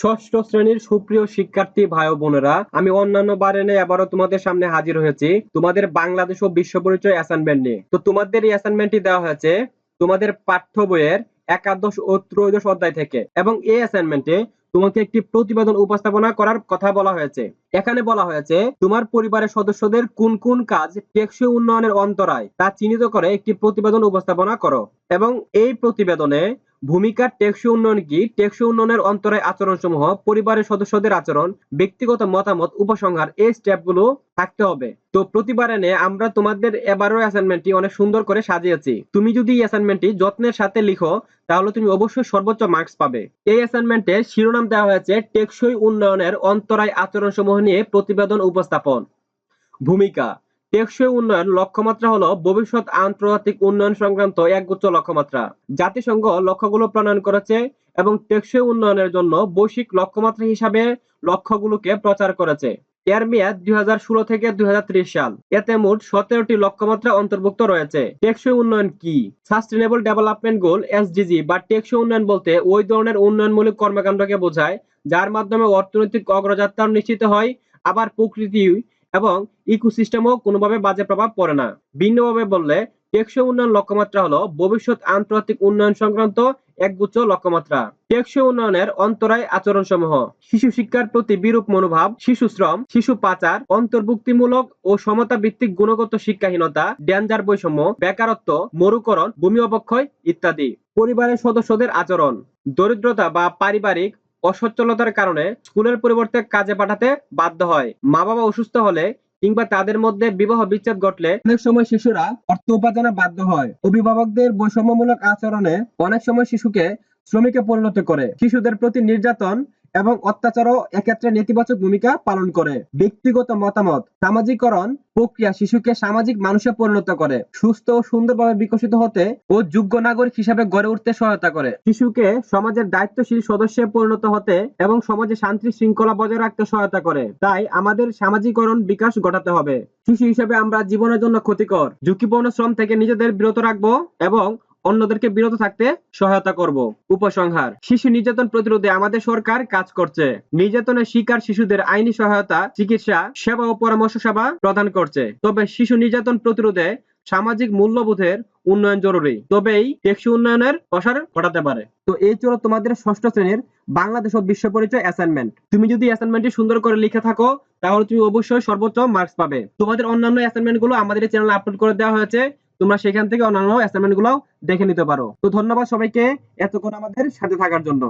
ষষ্ঠ শ্রেণির সুপ্রিয় শিক্ষার্থী ভাই বোনেরা, আমি অন্যান্য বারে নিয়ে এবারও তোমাদের সামনে হাজির হয়েছি। তোমাদের বাংলাদেশ ও বিশ্ব পরিচয় অ্যাসাইনমেন্ট নিয়ে। তো তোমাদের এই অ্যাসাইনমেন্টটি দেওয়া হয়েছে তোমাদের পাঠ্য বইয়ের একাদশ ও ত্রয়োদশ অধ্যায় থেকে। এবং এই অ্যাসাইনমেন্টে তোমাকে একটি প্রতিবেদন উপস্থাপনা করার কথা বলা হয়েছে। এখানে বলা হয়েছে, তোমার পরিবারের সদস্যদের কোন কোন কাজ টেকসই উন্নয়নের অন্তরায় তা চিহ্নিত করে একটি প্রতিবেদন উপস্থাপনা করো। এবং এই প্রতিবেদনে ভূমিকা টেকসই উন্নয়ন কি? টেকসই উন্নয়নের অন্তরায় আচরণ সমূহ পরিবারের সদস্যদের আচরণ, ব্যক্তিগত মতামত, উপসংহার, এই স্টেপগুলো থাকতে হবে। তো প্রতিবারে নিয়ে আমরা তোমাদের এবারও অ্যাসাইনমেন্টটি অনেক সুন্দর করে সাজিয়েছি। তুমি যদি এই অ্যাসাইনমেন্টটি যত্নের সাথে লিখো, তাহলে তুমি অবশ্যই সর্বোচ্চ মার্কস পাবে। এই অ্যাসাইনমেন্টের শিরোনাম দেওয়া হয়েছে, টেকসই উন্নয়নের অন্তরায় আচরণ সমূহ নিয়ে প্রতিবেদন উপস্থাপন। ভূমিকা টেকসই উন্নয়ন লক্ষ্যমাত্রা হলো ভবিষ্যৎ আন্তর্জাতিক উন্নয়ন সংক্রান্ত একগুচ্ছ লক্ষ্যমাত্রা। জাতিসংঘ লক্ষ্যগুলো প্রণয়ন করেছে এবং টেকসই উন্নয়নের জন্য বৈশ্বিক লক্ষ্যমাত্রা হিসাবে লক্ষ্যগুলোকে প্রচার করেছে। এর মেয়াদ দুই থেকে দুই সাল। এতে মোট সতেরোটি লক্ষ্যমাত্রা অন্তর্ভুক্ত রয়েছে। টেকসই উন্নয়ন কি? সাস্টেনেবল ডেভেলপমেন্ট গোল এসডিজি বা টেকসই উন্নয়ন বলতে ওই ধরনের উন্নয়নমূলক কর্মকাণ্ডকে বোঝায়, যার মাধ্যমে অর্থনৈতিক অগ্রযাত্রা নিশ্চিত হয়, আবার প্রকৃতি এবং ইকোসিস্টেমও কোনোভাবে বাজে প্রভাব পড়ে না। ভিন্নভাবে বললে, টেকসই উন্নয়ন লক্ষ্যমাত্রা হলো ভবিষ্যৎ আন্তর্জাতিক উন্নয়ন সংক্রান্ত একগুচ্ছ লক্ষ্যমাত্রা। টেকসই উন্নয়নের অন্তরায় আচরণ সমূহ শিশু শিক্ষার প্রতি বিরূপ মনোভাব, শিশু শ্রম, শিশু পাচার, অন্তর্ভুক্তিমূলক ও সমতা ভিত্তিক গুণগত শিক্ষাহীনতা ডেঞ্জার বৈষম্য, বেকারত্ব, মরুকরণ, ভূমি অবক্ষয় ইত্যাদি। পরিবারের সদস্যদের আচরণ, দরিদ্রতা বা পারিবারিক অসচ্ছলতার কারণে স্কুলের পরিবর্তে কাজে পাঠাতে বাধ্য হয়। মা বাবা অসুস্থ হলে কিংবা তাদের মধ্যে বিবাহ বিচ্ছেদ ঘটলে অনেক সময় শিশুরা অর্থ উপার্জনে বাধ্য হয়। অভিভাবকদের বৈষম্যমূলক আচরণে অনেক সময় শিশুকে শ্রমিকে পরিণত করে। শিশুদের প্রতি নির্যাতন এবং অত্যাচারও এক্ষেত্রে নেতিবাচক ভূমিকা পালন করে। ব্যক্তিগত মতামত সামাজিকরণ প্রক্রিয়া শিশুকে সামাজিক মানুষে পরিণত করে, সুস্থ ও সুন্দরভাবে বিকশিত হতে ও যোগ্য নাগরিক হিসাবে গড়ে উঠতে সহায়তা করে। শিশুকে সমাজের দায়িত্বশীল সদস্যে পরিণত হতে এবং সমাজে শান্তি শৃঙ্খলা বজায় রাখতে সহায়তা করে। তাই আমাদের সামাজিকরণ বিকাশ ঘটাতে হবে। শিশু হিসেবে আমরা জীবনের জন্য ক্ষতিকর, ঝুঁকিপূর্ণ শ্রম থেকে নিজেদের বিরত রাখব এবং অন্যদেরকে বিরত থাকতে সহায়তা করব। উপসংহার, শিশু নির্যাতন প্রতিরোধে আমাদের সরকার কাজ করছে। নির্যাতনের শিকার শিশুদের আইনি সহায়তা, চিকিৎসা, সেবা ও পরামর্শ সেবা প্রদান করছে। তবে শিশু নির্যাতন প্রতিরোধে সামাজিক মূল্যবোধের উন্নয়ন জরুরি। তবেই টেকসই উন্নয়নের প্রসার ঘটাতে পারে। তো এই ছিল তোমাদের ষষ্ঠ শ্রেণির বাংলাদেশ ও বিশ্ব পরিচয় অ্যাসাইনমেন্ট তুমি যদি অ্যাসাইনমেন্টটি সুন্দর করে লিখে থাকো, তাহলে তুমি অবশ্যই সর্বোচ্চ মার্কস পাবে। তোমাদের অন্যান্য অ্যাসাইনমেন্টগুলো আমাদের চ্যানেলে আপলোড করে দেওয়া হয়েছে। তোমরা সেখান থেকে অন্যান্য অ্যাসাইনমেন্টগুলো দেখে নিতে পারো। তো ধন্যবাদ সবাইকে এতক্ষণ আমাদের সাথে থাকার জন্য।